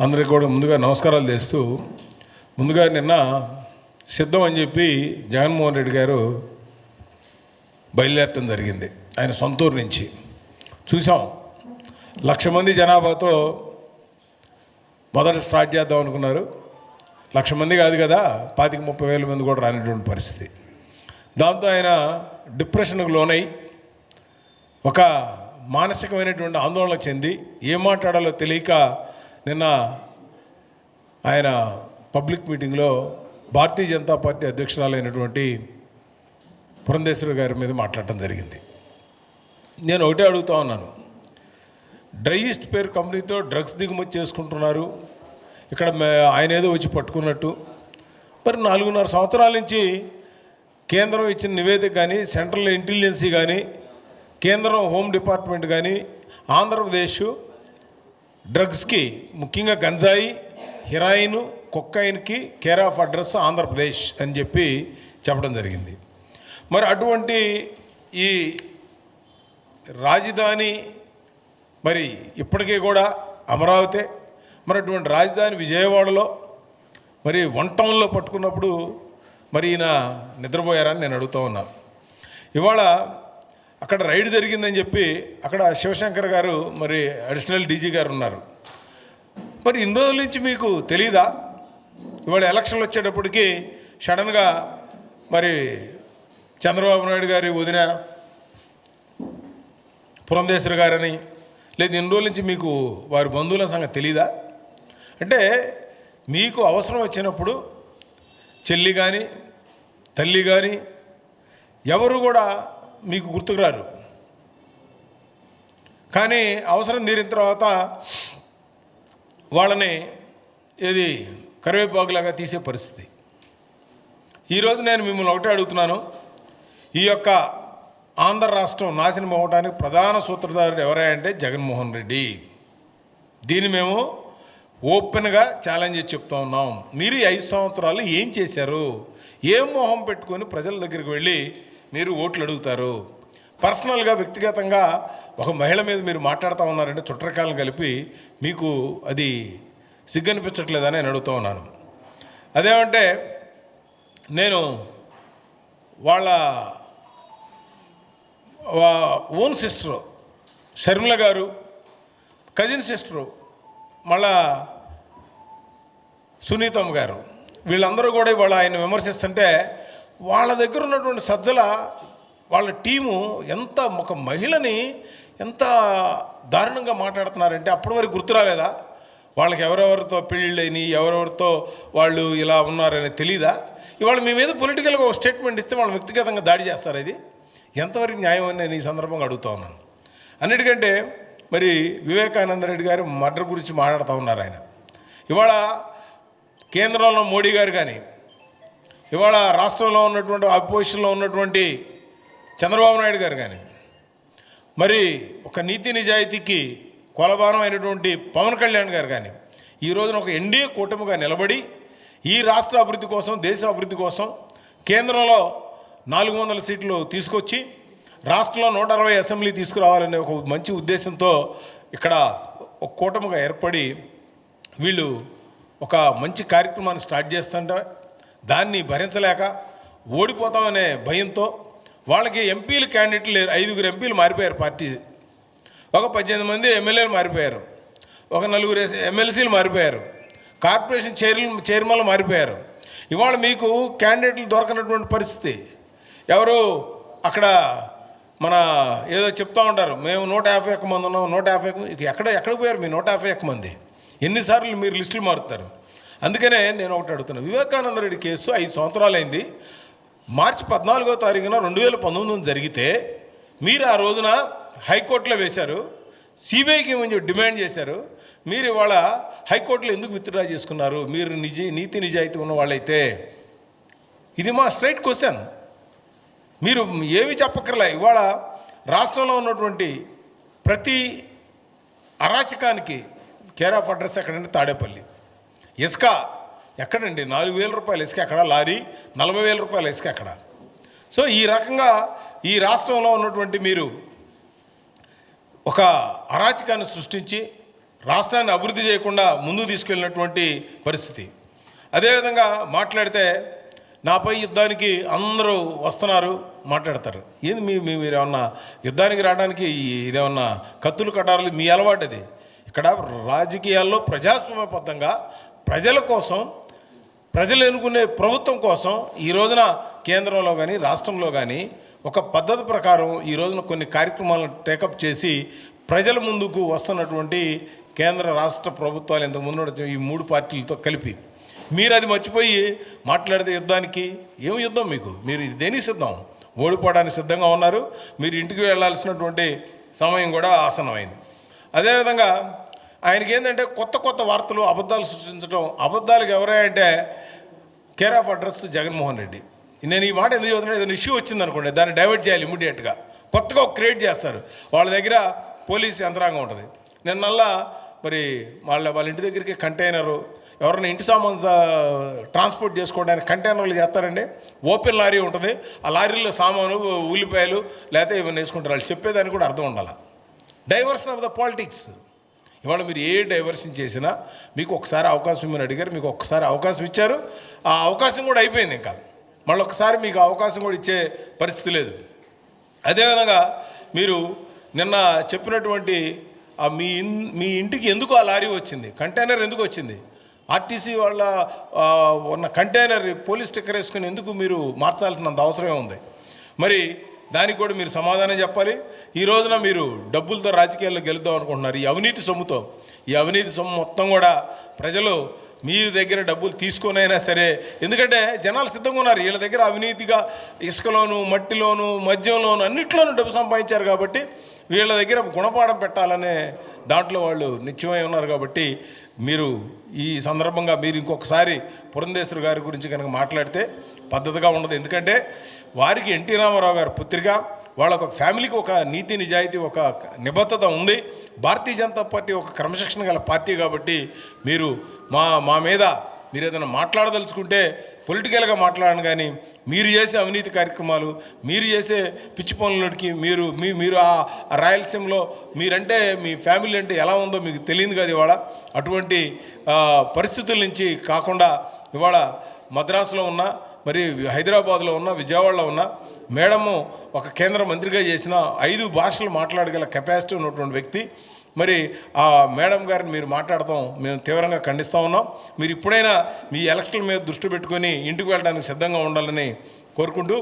అందరికి కూడా ముందుగా నమస్కారాలు చేస్తూ ముందుగా నిన్న సిద్ధం అని చెప్పి జగన్మోహన్ రెడ్డి గారు బయలుదేరటం జరిగింది ఆయన సొంతూరు నుంచి. చూసాం లక్ష మంది జనాభాతో మొదట స్టార్ట్ చేద్దాం అనుకున్నారు. లక్ష మంది కాదు కదా పాతిక ముప్పై వేల మంది కూడా రానిటువంటి పరిస్థితి. దాంతో ఆయన డిప్రెషన్కు లోనై ఒక మానసికమైనటువంటి ఆందోళన చెంది ఏం మాట్లాడాలో తెలియక నిన్న ఆయన పబ్లిక్ మీటింగ్లో భారతీయ జనతా పార్టీ అధ్యక్షురాలైనటువంటి పురంధేశ్వరి గారి మీద మాట్లాడటం జరిగింది. నేను ఒకటే అడుగుతా ఉన్నాను. డ్రై ఈస్ట్ పేరు కంపెనీతో డ్రగ్స్ దిగుమతి చేసుకుంటున్నారు. ఇక్కడ మే- ఆయన ఏదో వచ్చి పట్టుకున్నట్టు. మరి నాలుగున్నర సంవత్సరాల నుంచి కేంద్రం ఇచ్చిన నివేదిక కానీ సెంట్రల్ ఇంటెలిజెన్సీ కానీ కేంద్రం హోమ్ డిపార్ట్మెంట్ కానీ ఆంధ్రప్రదేశ్ డ్రగ్స్కి ముఖ్యంగా గంజాయి హిరాయిన్ కొక్కైన్కి కేర్ ఆఫ్ అడ్రస్ ఆంధ్రప్రదేశ్ అని చెప్పి చెప్పడం జరిగింది. మరి అటువంటి ఈ రాజధాని మరి ఇప్పటికీ కూడా అమరావతి మరి అటువంటి రాజధాని విజయవాడలో మరి వన్ టౌన్లో పట్టుకున్నప్పుడు మరి ఈయన నిద్రపోయారని నేను అడుగుతూ ఉన్నాను ఇవాళ అక్కడ రైడ్ జరిగిందని చెప్పి అక్కడ శివశంకర్ గారు మరి అడిషనల్ డీజీ గారు ఉన్నారు. మరి ఇన్ని రోజుల నుంచి మీకు తెలీదా? ఇవాళ ఎలక్షన్లు వచ్చేటప్పటికి సడన్గా మరి చంద్రబాబు నాయుడు గారి వదిన పురంధేశ్వరి గారని లేదు ఇన్ని రోజుల నుంచి మీకు వారి బంధువుల సంగతి తెలీదా? అంటే మీకు అవసరం వచ్చినప్పుడు చెల్లి కానీ తల్లి కానీ ఎవరు కూడా మీకు గుర్తుకురారు. కానీ అవసరం తీరిన తర్వాత వాళ్ళని ఏది కరివేపాకులాగా తీసే పరిస్థితి. ఈరోజు నేను మిమ్మల్ని ఒకటే అడుగుతున్నాను. ఈ యొక్క ఆంధ్ర రాష్ట్రం నాశనం అవ్వడానికి ప్రధాన సూత్రధారుడు ఎవరంటే అంటే జగన్మోహన్ రెడ్డి. దీన్ని మేము ఓపెన్గా ఛాలెంజ్ చెప్తా ఉన్నాం. మీరు ఐదు సంవత్సరాలు ఏం చేశారు? ఏం మొహం పెట్టుకొని ప్రజల దగ్గరికి వెళ్ళి మీరు ఓట్లు అడుగుతారు. పర్సనల్గా వ్యక్తిగతంగా ఒక మహిళ మీద మీరు మాట్లాడుతూ ఉన్నారంటే చుట్టరకాలను కలిపి మీకు అది సిగ్గనిపించట్లేదని నేను అడుగుతూ ఉన్నాను. అదేమంటే నేను వాళ్ళ ఓన్ సిస్టరు షర్మిల గారు కజిన్ సిస్టరు మళ్ళా సునీతమ్మ గారు. వీళ్ళందరూ కూడా ఇవాళ ఆయన విమర్శిస్తుంటే వాళ్ళ దగ్గర ఉన్నటువంటి సజ్జల వాళ్ళ టీము ఎంత ఒక మహిళని ఎంత దారుణంగా మాట్లాడుతున్నారంటే అప్పటి వరకు గుర్తు రాలేదా? వాళ్ళకి ఎవరెవరితో పెళ్ళిళ్ళని ఎవరెవరితో వాళ్ళు ఇలా ఉన్నారని తెలీదా? ఇవాళ మీ మీద పొలిటికల్గా ఒక స్టేట్మెంట్ ఇస్తే వాళ్ళు వ్యక్తిగతంగా దాడి చేస్తారు ఇది? ఎంతవరకు న్యాయం అని నేను ఈ సందర్భంగా అడుగుతా ఉన్నాను. అన్నిటికంటే మరి వివేకానంద రెడ్డి గారు మర్డర్ గురించి మాట్లాడుతూ ఉన్నారు ఆయన. ఇవాళ కేంద్రంలో మోడీ గారు కానీ ఇవాళ రాష్ట్రంలో ఉన్నటువంటి అపోజిషన్లో ఉన్నటువంటి చంద్రబాబు నాయుడు గారు కానీ మరి ఒక నీతి నిజాయితీకి కొలబానం అయినటువంటి పవన్ కళ్యాణ్ గారు కానీ ఈ రోజున ఒక ఎన్డీఏ కూటమిగా నిలబడి ఈ రాష్ట్ర అభివృద్ధి కోసం దేశ అభివృద్ధి కోసం కేంద్రంలో నాలుగు వందల సీట్లు తీసుకొచ్చి రాష్ట్రంలో నూట అరవై అసెంబ్లీ తీసుకురావాలనే ఒక మంచి ఉద్దేశంతో ఇక్కడ ఒక కూటమిగా ఏర్పడి వీళ్ళు ఒక మంచి కార్యక్రమాన్ని స్టార్ట్ చేస్తుంటే దాన్ని భరించలేక ఓడిపోతామనే భయంతో వాళ్ళకి ఎంపీలు క్యాండిడేట్లు లేరు. ఐదుగురు ఎంపీలు మారిపోయారు పార్టీ. ఒక పద్దెనిమిది మంది ఎమ్మెల్యేలు మారిపోయారు. ఒక నలుగురు ఎమ్మెల్సీలు మారిపోయారు. కార్పొరేషన్ చైర్ చైర్మన్లు మారిపోయారు. ఇవాళ మీకు క్యాండిడేట్లు దొరకనటువంటి పరిస్థితి. ఎవరు అక్కడ మన ఏదో చెప్తా ఉంటారు. మేము నూట యాభై ఒక్క మంది ఉన్నాం నూట యాభై ఎక్కడ ఎక్కడ పోయారు? మీ నూట యాభై ఒక్క మంది. ఎన్నిసార్లు మీరు లిస్టులు మారుతారు? అందుకనే నేను ఒకటి అడుగుతున్నాను వివేకానంద రెడ్డి కేసు ఐదు సంవత్సరాలైంది. మార్చి పద్నాలుగో తారీఖున రెండు వేల పంతొమ్మిది జరిగితే మీరు ఆ రోజున హైకోర్టులో వేశారు. సిబిఐకి ముందు డిమాండ్ చేశారు. మీరు ఇవాళ హైకోర్టులో ఎందుకు విత్డ్రా చేసుకున్నారు? మీరు నిజ నీతి నిజాయితీ ఉన్న వాళ్ళైతే ఇది మా స్ట్రైట్ క్వశ్చన్. మీరు ఏమి చెప్పక్కర్లే. ఇవాళ రాష్ట్రంలో ఉన్నటువంటి ప్రతి అరాచకానికి కేర్ ఆఫ్ అడ్రస్ ఎక్కడంటే తాడేపల్లి. ఇసుక ఎక్కడండి? నాలుగు వేల రూపాయల ఇసుక ఎక్కడ? లారీ నలభై వేల రూపాయల ఇసుక ఎక్కడ? సో ఈ రకంగా ఈ రాష్ట్రంలో ఉన్నటువంటి మీరు ఒక అరాచకాన్ని సృష్టించి రాష్ట్రాన్ని అభివృద్ధి చేయకుండా ముందుకు తీసుకెళ్ళినటువంటి పరిస్థితి. అదేవిధంగా మాట్లాడితే నాపై యుద్ధానికి అందరూ వస్తున్నారు మాట్లాడతారు. ఏంది మీ మీరు ఏమన్నా యుద్ధానికి రావడానికి ఇదేమన్నా కత్తులు కటారులు మీ అలవాటు అది? ఇక్కడ రాజకీయాల్లో ప్రజాస్వామ్యబద్ధంగా ప్రజల కోసం ప్రజలు ఎన్నుకునే ప్రభుత్వం కోసం ఈ రోజున కేంద్రంలో కానీ రాష్ట్రంలో కానీ ఒక పద్ధతి ప్రకారం ఈ రోజున కొన్ని కార్యక్రమాలను టేకప్ చేసి ప్రజల ముందుకు వస్తున్నటువంటి కేంద్ర రాష్ట్ర ప్రభుత్వాలు ఇంతకు ముందు ఈ మూడు పార్టీలతో కలిపి. మీరు అది మర్చిపోయి మాట్లాడితే యుద్ధానికి ఏం యుద్ధం మీకు? మీరు దేనికి సిద్ధం? ఓడిపోవడానికి సిద్ధంగా ఉన్నారు. మీరు ఇంటికి వెళ్ళాల్సినటువంటి సమయం కూడా ఆసనమైంది అదేవిధంగా ఆయనకి ఏంటంటే కొత్త కొత్త వార్తలు అబద్ధాలు సృష్టించడం అబద్ధాలకు ఎవరే అంటే care of address Jaganmohan Reddy. నేను ఈ మాట ఎందుకు చెబుతున్నా ఏదైనా ఇష్యూ వచ్చింది అనుకోండి దాన్ని డైవర్ట్ చేయాలి ఇమీడియట్గా. కొత్తగా క్రియేట్ చేస్తారు. వాళ్ళ దగ్గర పోలీస్ యంత్రాంగం ఉంటుంది. నిన్నల్లా మరి వాళ్ళ వాళ్ళ ఇంటి దగ్గరికి కంటైనరు ఎవరైనా ఇంటి సామాన్ ట్రాన్స్పోర్ట్ చేసుకోవడానికి కంటైనర్లు చేస్తారండి. ఓపెన్ లారీ ఉంటుంది. ఆ లారీలో సామాను ఉల్లిపాయలు లేకపోతే ఇవన్నీ వేసుకుంటారు. వాళ్ళు చెప్పేదానికి కూడా అర్థం ఉండాలి. Diversion of the politics. ఇవాళ మీరు ఏ డైవర్షన్ చేసినా మీకు ఒకసారి అవకాశం మీరు అడిగారు మీకు ఒకసారి అవకాశం ఇచ్చారు. ఆ అవకాశం కూడా అయిపోయింది ఇంకా. మళ్ళీ ఒకసారి మీకు అవకాశం కూడా ఇచ్చే పరిస్థితి లేదు. అదేవిధంగా మీరు నిన్న చెప్పినటువంటి మీ ఇన్ మీ ఇంటికి ఎందుకు ఆ లారీ వచ్చింది? కంటైనర్ ఎందుకు వచ్చింది? ఆర్టీసీ వాళ్ళ ఉన్న కంటైనర్ పోలీస్ స్టిక్కర్ వేసుకుని ఎందుకు మీరు మార్చాల్సినంత అవసరమే ఉంది? మరి దానికి కూడా మీరు సమాధానం చెప్పాలి. ఈ రోజున మీరు డబ్బులతో రాజకీయాల్లో గెలుద్దాం అనుకుంటున్నారు. ఈ అవినీతి సొమ్ముతో ఈ అవినీతి సొమ్ము మొత్తం కూడా ప్రజలు మీ దగ్గర డబ్బులు తీసుకొనైనా సరే ఎందుకంటే జనాలు సిద్ధంగా ఉన్నారు. వీళ్ళ దగ్గర అవినీతిగా ఇసుకలోను మట్టిలోను మద్యంలోను అన్నిట్లోనూ డబ్బు సంపాదించారు కాబట్టి వీళ్ళ దగ్గర గుణపాఠం పెట్టాలనే దాంట్లో వాళ్ళు నిత్యమై ఉన్నారు కాబట్టి మీరు ఈ సందర్భంగా మీరు ఇంకొకసారి పురంధేశ్వరి గారి గురించి కనుక మాట్లాడితే పద్ధతిగా ఉండదు. ఎందుకంటే వారికి ఎన్టీ రామారావు గారి పుత్రిక వాళ్ళ ఒక ఫ్యామిలీకి ఒక నీతి నిజాయితీ ఒక నిబద్ధత ఉంది. భారతీయ జనతా పార్టీ ఒక క్రమశిక్షణ గల పార్టీ కాబట్టి మీరు మా మా మీద మీరు ఏదైనా మాట్లాడదలుచుకుంటే పొలిటికల్గా మాట్లాడను కానీ మీరు చేసే అవినీతి కార్యక్రమాలు మీరు చేసే పిచ్చి పనులకి మీరు మీ మీరు ఆ రాయలసీమలో మీరంటే మీ ఫ్యామిలీ అంటే ఎలా ఉందో మీకు తెలియదు కదా ఇవాళ. అటువంటి పరిస్థితుల నుంచి కాకుండా ఇవాళ మద్రాసులో ఉన్న మరి హైదరాబాద్లో ఉన్న విజయవాడలో ఉన్న మేడము ఒక కేంద్ర మంత్రిగా చేసిన ఐదు భాషలు మాట్లాడగల కెపాసిటీ ఉన్నటువంటి వ్యక్తి. మరి ఆ మేడం గారిని మీరు మాట్లాడతాం మేము తీవ్రంగా ఖండిస్తూ ఉన్నాం. మీరు ఇప్పుడైనా మీ ఎలక్షన్ల మీద దృష్టి పెట్టుకొని ఇంటికి వెళ్ళడానికి సిద్ధంగా ఉండాలని కోరుకుంటూ